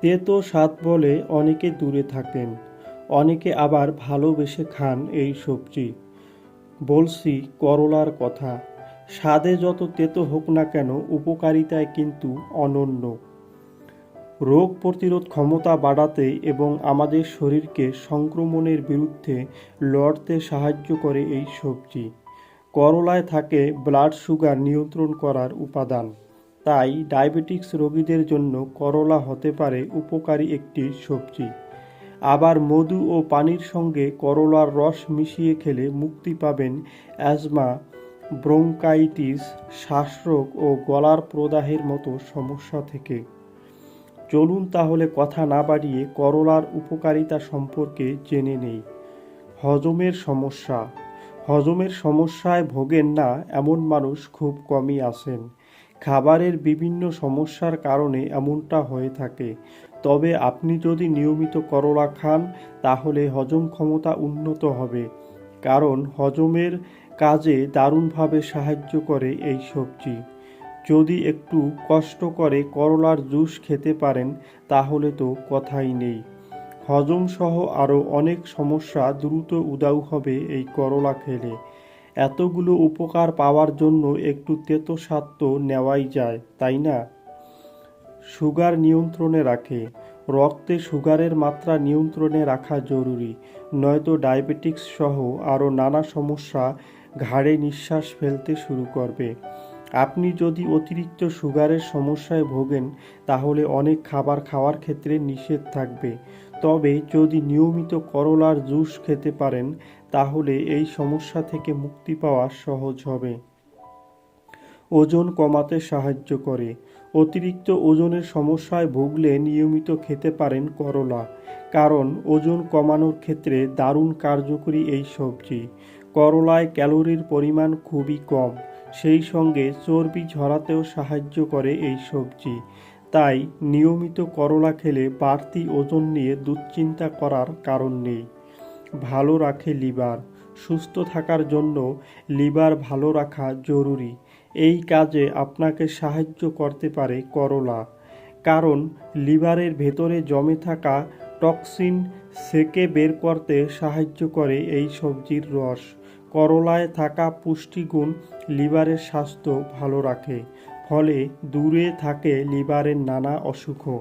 তেতো স্বাদ বলে অনেকে দূরে থাকেন, অনেকে আবার ভালোবেসে খান এই সবজি। বলছি, করলার কথা, স্বাদে যত তেতো হোক না কেন উপকারিতায় কিন্তু অনন্য। রোগ প্রতিরোধ ক্ষমতা বাড়াতে এবং আমাদের শরীরকে সংক্রমণের বিরুদ্ধে লড়তে সাহায্য করে এই সবজি। করলায় থাকে ব্লাড সুগার নিয়ন্ত্রণ করার উপাদান। তাই ডায়াবেটিক্স রোগীদের জন্য করলা হতে পারে উপকারী একটি সবজি। আবার মধু ও পানির সঙ্গে করলার রস মিশিয়ে খেলে মুক্তি পাবেন অ্যাজমা, ব্রঙ্কাইটিস, শ্বাসরোগ ও গলার প্রদাহের মতো সমস্যা থেকে। চলুন তাহলে কথা না বাড়িয়ে করলার উপকারিতা সম্পর্কে জেনে নেই। হজমের সমস্যা। হজমের সমস্যায় ভোগেন না এমন মানুষ খুব কমই আছেন। খাবারের বিভিন্ন সমস্যার কারণে এমনটা হয়ে থাকে। তবে আপনি যদি নিয়মিত করলা খান, তাহলে হজম ক্ষমতা উন্নত হবে। কারণ হজমের কাজে দারুণভাবে সাহায্য করে এই সবজি। যদি একটু কষ্ট করে করলার জুস খেতে পারেন, তাহলে তো কথাই নেই। হজম সহ আরও অনেক সমস্যা দ্রুত উদাউ হবে এই করলা খেলে। এতগুলো উপকার পাওয়ার জন্য একটু তেতো স্বাদ নেওয়াই যায়, তাই না? সুগার নিয়ন্ত্রণে রাখে। রক্তে সুগারের মাত্রা নিয়ন্ত্রণে রাখা জরুরি। নয়তো ডায়াবেটিক্স সহ আরও নানা সমস্যা ঘাড়ে নিঃশ্বাস ফেলতে শুরু করবে। আপনি যদি অতিরিক্ত সুগারের সমস্যায় ভোগেন, তাহলে অনেক খাবার খাওয়ার ক্ষেত্রে নিষেধ থাকবে। তবে যদি নিয়মিত করলার জুস খেতে পারেন, তাহলে এই সমস্যা থেকে মুক্তি পাওয়া সহজ হবে। ওজন কমাতে সাহায্য করে। অতিরিক্ত ওজনের সমস্যায় ভুগলে নিয়মিত খেতে পারেন করলা, কারণ ওজন কমানোর ক্ষেত্রে দারুণ কার্যকরী এই সবজি। করলায় ক্যালোরির পরিমাণ খুবই কম সেই সঙ্গে চর্বি ঝরাতেও সাহায্য করে এই সবজি। তাই নিয়মিত করলা খেলে বাড়তি ওজন নিয়ে দুশ্চিন্তা করার কারণ নেই। ভালো রাখে লিভার। সুস্থ থাকার জন্য লিভার ভালো রাখা জরুরি। এই কাজে আপনাকে সাহায্য করতে পারে করলা। কারণ লিভারের ভেতরে জমে থাকা টক্সিন সেকে বের করতে সাহায্য করে এই সবজির রস। করলায় থাকা পুষ্টিগুণ লিভারের স্বাস্থ্য ভালো রাখে ফলে দূরে থাকে লিভারের নানা অসুখও।